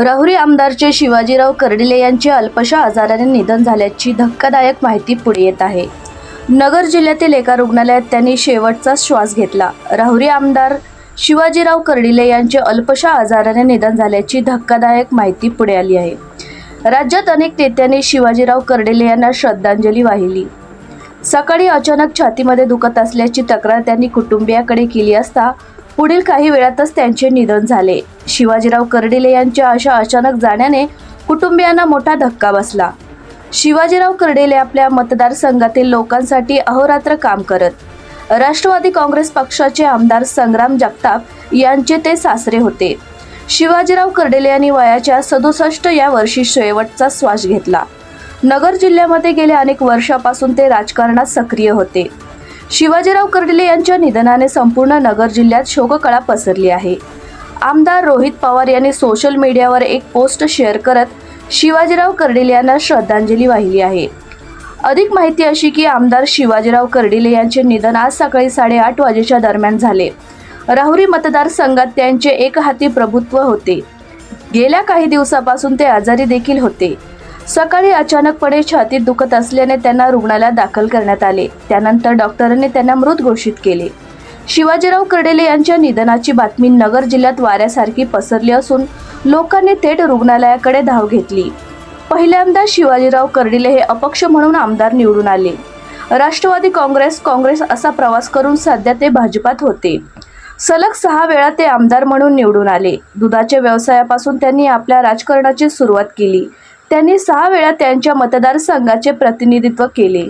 राहुरी आमदारचे शिवाजीराव कर्डिले यांचे अल्पशा आजाराने निधन झाल्याची धक्कादायक माहिती पुढे येत आहे. नगर जिल्ह्यातील एका रुग्णालयात त्यांनी शेवटचा श्वास घेतला. राहुरी आमदार शिवाजीराव कर्डिले यांचे अल्पशा आजाराने निधन झाल्याची धक्कादायक माहिती पुढे आली आहे. राज्यात अनेक नेत्यांनी शिवाजीराव कर्डिले यांना श्रद्धांजली वाहिली. सकाळी अचानक छातीमध्ये दुखत असल्याची तक्रार त्यांनी कुटुंबियाकडे केली असता पुढील काही वेळातच त्यांचे निधन झाले. शिवाजीराव कर्डिले यांच्या अशा अचानक जाण्याने कुटुंबियांना मोठा धक्का बसला. शिवाजीराव कर्डिले आपल्या मतदारसंघातील लोकांसाठी अहोरात्र काम करत. राष्ट्रवादी काँग्रेस पक्षाचे आमदार संग्राम जगताप यांचे ते सासरे होते. शिवाजीराव कर्डेले यांनी वयाच्या सदुसष्ट या वर्षी शेवटचा श्वास घेतला. नगर जिल्ह्यामध्ये गेल्या अनेक वर्षापासून ते राजकारणात सक्रिय होते. शिवाजीराव कर्डिले यांच्या निधनाने संपूर्ण नगर जिल्ह्यात शोककळा पसरली आहे. आमदार रोहित पवार यांनी सोशल मीडियावर एक पोस्ट शेअर करत शिवाजीराव कर्डिले यांना श्रद्धांजली वाहिली आहे. अधिक माहिती अशी की आमदार शिवाजीराव कर्डिले यांचे निधन आज सकाळी साडेआठ वाजेच्या दरम्यान झाले. राहुरी मतदारसंघात त्यांचे एकहाती प्रभुत्व होते. गेल्या काही दिवसापासून ते आजारी देखील होते. सकाळी अचानकपणे छातीत दुखत असल्याने त्यांना रुग्णालयात दाखल करण्यात आले. त्यानंतर डॉक्टरांनी त्यांना मृत घोषित केले. शिवाजीराव कर्डेले यांच्या निधनाची बातमी नगर जिल्ह्यात वाऱ्यासारखी पसरली असून लोकांनी थेट रुग्णालयाकडे धाव घेतली. पहिल्यांदा शिवाजीराव कर्डिले हे अपक्ष म्हणून आमदार निवडून आले. राष्ट्रवादी काँग्रेस काँग्रेस असा प्रवास करून सध्या ते भाजपात होते. सलग सहा वेळा ते आमदार म्हणून निवडून आले. दुधाच्या व्यवसायापासून त्यांनी आपल्या राजकारणाची सुरुवात केली. त्यांनी सहा वेळा त्यांच्या मतदारसंघाचे प्रतिनिधित्व केले.